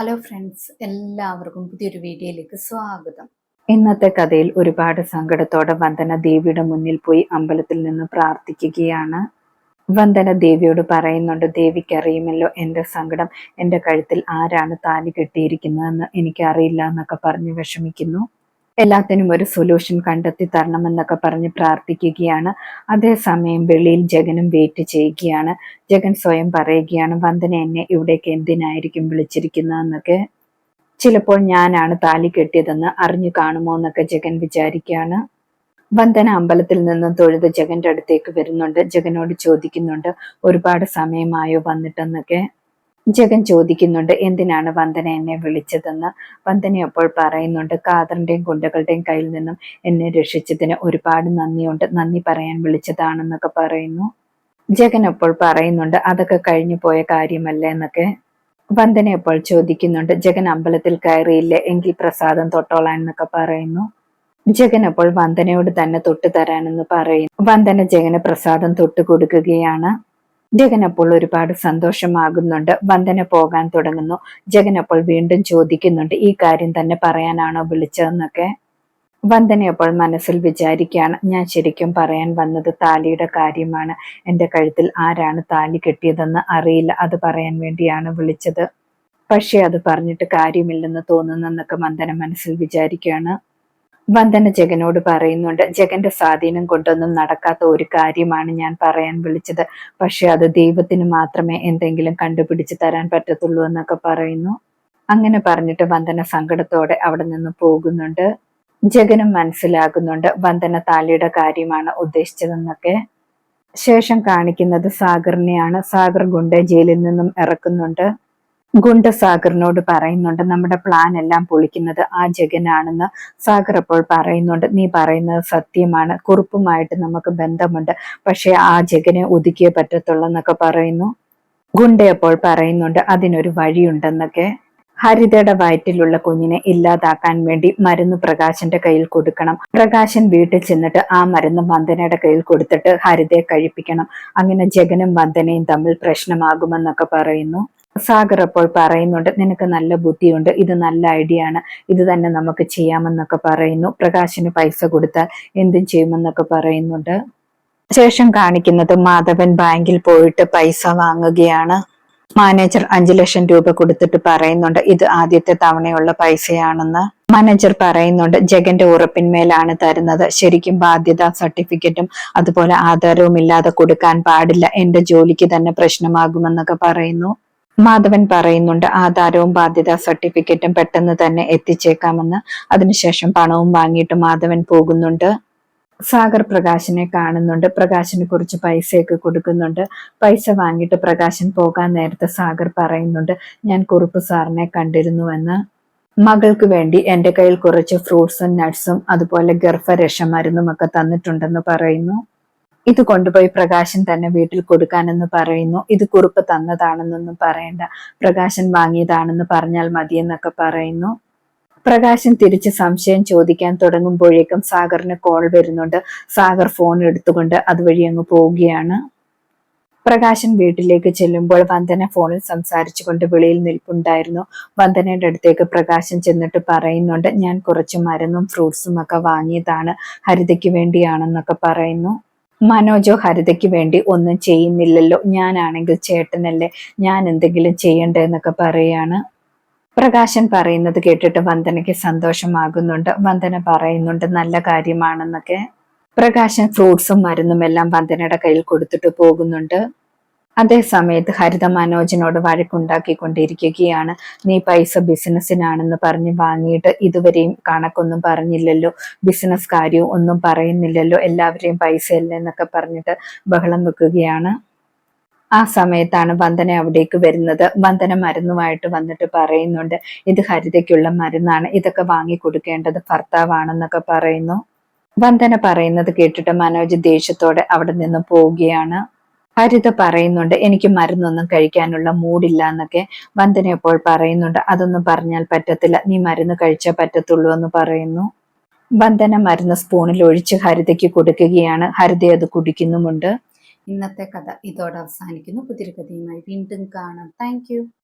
Hello friends എല്ലാവർക്കും പുതിയൊരു വീഡിയോയിലേക്ക് സ്വാഗതം. ഇന്നത്തെ കഥയിൽ ഒരുപാട് സങ്കടത്തോടെ വന്ദന ദേവിയുടെ മുന്നിൽ പോയി അമ്പലത്തിൽ നിന്ന് പ്രാർത്ഥിക്കുകയാണ്. വന്ദന ദേവിയോട് പറയുന്നുണ്ട് ദേവിക്കറിയുമല്ലോ എന്റെ സങ്കടം. എന്റെ കഴുത്തിൽ ആരാണ് താലി കെട്ടിയിരിക്കുന്നതെന്ന് എനിക്കറിയില്ല എന്നൊക്കെ പറഞ്ഞ് വിഷമിക്കുന്നു. എല്ലാത്തിനും ഒരു സൊല്യൂഷൻ കണ്ടെത്തി തരണം എന്നൊക്കെ പറഞ്ഞ് പ്രാർത്ഥിക്കുകയാണ്. അതേസമയം വെളിയിൽ ജഗനും വെയിറ്റ് ചെയ്യുകയാണ്. ജഗൻ സ്വയം പറയുകയാണ് വന്ദന എന്നെ ഇവിടേക്ക് എന്തിനായിരിക്കും വിളിച്ചിരിക്കുന്നതെന്നൊക്കെ? ചിലപ്പോൾ ഞാനാണ് താലി കെട്ടിയതെന്ന് അറിഞ്ഞു കാണുമോ എന്നൊക്കെ ജഗൻ വിചാരിക്കുകയാണ്. വന്ദന അമ്പലത്തിൽ നിന്നും തൊഴുത് ജഗന്റെ അടുത്തേക്ക് വരുന്നുണ്ട്. ജഗനോട് ചോദിക്കുന്നുണ്ട് ഒരുപാട് സമയമായോ വന്നിട്ടെന്നൊക്കെ? ജഗൻ ചോദിക്കുന്നുണ്ട് എന്തിനാണ് വന്ദന എന്നെ വിളിച്ചതെന്ന്? വന്ദന അപ്പോൾ പറയുന്നുണ്ട് കാതറിന്റെയും ഗുണ്ടകളുടെയും കയ്യിൽ നിന്നും എന്നെ രക്ഷിച്ചതിന് ഒരുപാട് നന്ദിയുണ്ട്. നന്ദി പറയാൻ വിളിച്ചതാണെന്നൊക്കെ പറയുന്നു. ജഗൻ അപ്പോൾ പറയുന്നുണ്ട് അതൊക്കെ കഴിഞ്ഞു പോയ കാര്യമല്ല എന്നൊക്കെ? വന്ദന അപ്പോൾ ചോദിക്കുന്നുണ്ട് ജഗൻ അമ്പലത്തിൽ കയറിയില്ലേ? എങ്കിൽ പ്രസാദം തൊട്ടോളാൻ എന്നൊക്കെ പറയുന്നു. ജഗൻ അപ്പോൾ വന്ദനയോട് തന്നെ തൊട്ടു തരാനെന്ന് പറയുന്നു. വന്ദന ജഗന് പ്രസാദം തൊട്ടു കൊടുക്കുകയാണ്. ജഗൻ അപ്പോൾ ഒരുപാട് സന്തോഷമാകുന്നുണ്ട്. വന്ദന പോകാൻ തുടങ്ങുന്നു. ജഗൻ അപ്പോൾ വീണ്ടും ചോദിക്കുന്നുണ്ട് ഈ കാര്യം തന്നെ പറയാനാണോ വിളിച്ചതെന്നൊക്കെ? വന്ദന അപ്പോൾ മനസ്സിൽ വിചാരിക്കുകയാണ് ഞാൻ ശരിക്കും പറയാൻ വന്നത് താലിയുടെ കാര്യമാണ്. എന്റെ കഴുത്തിൽ ആരാണ് താലി കെട്ടിയതെന്ന് അറിയില്ല. അത് പറയാൻ വേണ്ടിയാണ് വിളിച്ചത്. പക്ഷേ അത് പറഞ്ഞിട്ട് കാര്യമില്ലെന്ന് തോന്നുന്നെന്നൊക്കെ വന്ദന മനസ്സിൽ വിചാരിക്കുകയാണ്. വന്ദന ജഗനോട് പറയുന്നുണ്ട് ജഗന്റെ സ്വാധീനം കൊണ്ടൊന്നും നടക്കാത്ത ഒരു കാര്യമാണ് ഞാൻ പറയാൻ വിളിച്ചത്. പക്ഷെ അത് ദൈവത്തിന് മാത്രമേ എന്തെങ്കിലും കണ്ടുപിടിച്ച് തരാൻ പറ്റത്തുള്ളൂ എന്നൊക്കെ പറയുന്നു. അങ്ങനെ പറഞ്ഞിട്ട് വന്ദന സങ്കടത്തോടെ അവിടെ നിന്ന് പോകുന്നുണ്ട്. ജഗനും മനസ്സിലാകുന്നുണ്ട് വന്ദന താലിയുടെ കാര്യമാണ് ഉദ്ദേശിച്ചതെന്നൊക്കെ. ശേഷം കാണിക്കുന്നത് സാഗറിനെയാണ്. സാഗർ ഗുണ്ട ജയിലിൽ നിന്നും ഇറക്കുന്നുണ്ട്. ഗുണ്ട സാഗറിനോട് പറയുന്നുണ്ട്. നമ്മുടെ പ്ലാൻ എല്ലാം പൊളിക്കുന്നത് ആ ജഗനാണെന്ന് സാഗർ അപ്പോൾ പറയുന്നുണ്ട്. നീ പറയുന്നത് സത്യമാണ്. കുറുപ്പുമായിട്ട് നമുക്ക് ബന്ധമുണ്ട്. പക്ഷെ ആ ജഗനെ ഒതുക്കിയേ പറ്റത്തുള്ളൂ എന്നൊക്കെ പറയുന്നു. ഗുണ്ട അപ്പോൾ പറയുന്നുണ്ട് അതിനൊരു വഴിയുണ്ടെന്നൊക്കെ. ഹരിതയുടെ വയറ്റിലുള്ള കുഞ്ഞിനെ ഇല്ലാതാക്കാൻ വേണ്ടി മരുന്ന് പ്രകാശന്റെ കയ്യിൽ കൊടുക്കണം. പ്രകാശൻ വീട്ടിൽ ചെന്നിട്ട് ആ മരുന്ന് വന്ദനയുടെ കയ്യിൽ കൊടുത്തിട്ട് ഹരിതയെ കഴിപ്പിക്കണം. അങ്ങനെ ജഗനും വന്ദനയും തമ്മിൽ പ്രശ്നമാകുമെന്നൊക്കെ പറയുന്നു. സാഗർ അപ്പോൾ പറയുന്നുണ്ട് നിനക്ക് നല്ല ബുദ്ധിയുണ്ട് ഇത് നല്ല ഐഡിയ ആണ് ഇത് തന്നെ നമുക്ക് ചെയ്യാമെന്നൊക്കെ പറയുന്നു. പ്രകാശിന് പൈസ കൊടുത്താൽ എന്തും ചെയ്യുമെന്നൊക്കെ പറയുന്നുണ്ട്. ശേഷം കാണിക്കുന്നത് മാധവൻ ബാങ്കിൽ പോയിട്ട് പൈസ വാങ്ങുകയാണ്. മാനേജർ അഞ്ചു ലക്ഷം രൂപ കൊടുത്തിട്ട് പറയുന്നുണ്ട് ഇത് ആദ്യത്തെ തവണയുള്ള പൈസയാണെന്ന്. മാനേജർ പറയുന്നുണ്ട് ജഗന്റെ ഉറപ്പിന്മേലാണ് തരുന്നത്. ശരിക്കും ബാധ്യത സർട്ടിഫിക്കറ്റും അതുപോലെ ആധാരവും ഇല്ലാതെ കൊടുക്കാൻ പാടില്ല. എന്റെ ജോലിക്ക് തന്നെ പ്രശ്നമാകുമെന്നൊക്കെ പറയുന്നു. മാധവൻ പറയുന്നുണ്ട് ആധാരവും ബാധ്യതാ സർട്ടിഫിക്കറ്റും പെട്ടെന്ന് തന്നെ എത്തിച്ചേക്കാമെന്ന്. അതിനുശേഷം പണവും വാങ്ങിയിട്ട് മാധവൻ പോകുന്നുണ്ട്. സാഗർ പ്രകാശിനെ കാണുന്നുണ്ട്. പ്രകാശിനെ കുറിച്ച് പൈസയൊക്കെ കൊടുക്കുന്നുണ്ട്. പൈസ വാങ്ങിയിട്ട് പ്രകാശൻ പോകാൻ നേരത്തെ സാഗർ പറയുന്നുണ്ട് ഞാൻ കുറുപ്പ് സാറിനെ കണ്ടിരുന്നുവെന്ന്. മകൾക്ക് വേണ്ടി എന്റെ കയ്യിൽ കുറച്ച് ഫ്രൂട്ട്സും നട്ട്സും അതുപോലെ ഗർഭരക്ഷ മരുന്നും ഒക്കെ തന്നിട്ടുണ്ടെന്ന് പറയുന്നു. ഇത് കൊണ്ടുപോയി പ്രകാശൻ തന്നെ വീട്ടിൽ കൊടുക്കാനെന്ന് പറയുന്നു. ഇത് കുറിപ്പ് തന്നതാണെന്നൊന്നും പറയണ്ട. പ്രകാശൻ വാങ്ങിയതാണെന്ന് പറഞ്ഞാൽ മതിയെന്നൊക്കെ പറയുന്നു. പ്രകാശൻ തിരിച്ച് സംശയം ചോദിക്കാൻ തുടങ്ങുമ്പോഴേക്കും സാഗറിന് കോൾ വരുന്നുണ്ട്. സാഗർ ഫോൺ എടുത്തുകൊണ്ട് അതുവഴി അങ്ങ് പോവുകയാണ്. പ്രകാശൻ വീട്ടിലേക്ക് ചെല്ലുമ്പോൾ വന്ദന ഫോണിൽ സംസാരിച്ചുകൊണ്ട് വെളിയിൽ നിൽപ്പുണ്ടായിരുന്നു. വന്ദനയുടെ അടുത്തേക്ക് പ്രകാശൻ ചെന്നിട്ട് പറയുന്നുണ്ട് ഞാൻ കുറച്ച് മരുന്നും ഫ്രൂട്ട്സും ഒക്കെ വാങ്ങിയതാണ്. ഹരിതയ്ക്ക് വേണ്ടിയാണെന്നൊക്കെ പറയുന്നു. മനോജോ ഹരിതയ്ക്ക് വേണ്ടി ഒന്നും ചെയ്യുന്നില്ലല്ലോ. ഞാനാണെങ്കിൽ ചേട്ടനല്ലേ ഞാൻ എന്തെങ്കിലും ചെയ്യണ്ടേ എന്നൊക്കെ പറയാണ്. പ്രകാശൻ പറയുന്നത് കേട്ടിട്ട് വന്ദനയ്ക്ക് സന്തോഷമാകുന്നുണ്ട്. വന്ദന പറയുന്നുണ്ട് നല്ല കാര്യമാണെന്നൊക്കെ. പ്രകാശൻ ഫ്രൂട്ട്സും മരുന്നും എല്ലാം വന്ദനയുടെ കയ്യിൽ കൊടുത്തിട്ട് പോകുന്നുണ്ട്. അതേ സമയത്ത് ഹരിത മനോജിനോട് വഴക്കുണ്ടാക്കിക്കൊണ്ടിരിക്കുകയാണ്. നീ പൈസ ബിസിനസ്സിനാണെന്ന് പറഞ്ഞ് വാങ്ങിയിട്ട് ഇതുവരെയും കണക്കൊന്നും പറഞ്ഞില്ലല്ലോ. ബിസിനസ് കാര്യവും ഒന്നും പറയുന്നില്ലല്ലോ. എല്ലാവരെയും പൈസ അല്ലേ എന്നൊക്കെ പറഞ്ഞിട്ട് ബഹളം വെക്കുകയാണ്. ആ സമയത്താണ് വന്ദന അവിടേക്ക് വരുന്നത്. വന്ദന മരുന്നുമായിട്ട് വന്നിട്ട് പറയുന്നുണ്ട് ഇത് ഹരിതയ്ക്കുള്ള മരുന്നാണ്. ഇതൊക്കെ വാങ്ങി കൊടുക്കേണ്ടത് ഭർത്താവാണെന്നൊക്കെ പറയുന്നു. വന്ദന പറയുന്നത് കേട്ടിട്ട് മനോജ് ദേഷ്യത്തോടെ അവിടെ നിന്ന് പോവുകയാണ്. ഹരിത പറയുന്നുണ്ട് എനിക്ക് മരുന്നൊന്നും കഴിക്കാനുള്ള മൂടില്ല എന്നൊക്കെ വന്ദന ഇപ്പോൾ പറയുന്നുണ്ട്. അതൊന്നും പറഞ്ഞാൽ പറ്റത്തില്ല. നീ മരുന്ന് കഴിച്ചേ പറ്റത്തുള്ളൂ എന്ന് പറയുന്നു. വന്ദന മരുന്ന് സ്പൂണിൽ ഒഴിച്ച് ഹരിതയ്ക്ക് കൊടുക്കുകയാണ്. ഹരിത അത് കുടിക്കുന്നുമുണ്ട്. ഇന്നത്തെ കഥ ഇതോടെ അവസാനിക്കുന്നു. പുതിയൊരു കഥയുമായി വീണ്ടും കാണാം. താങ്ക്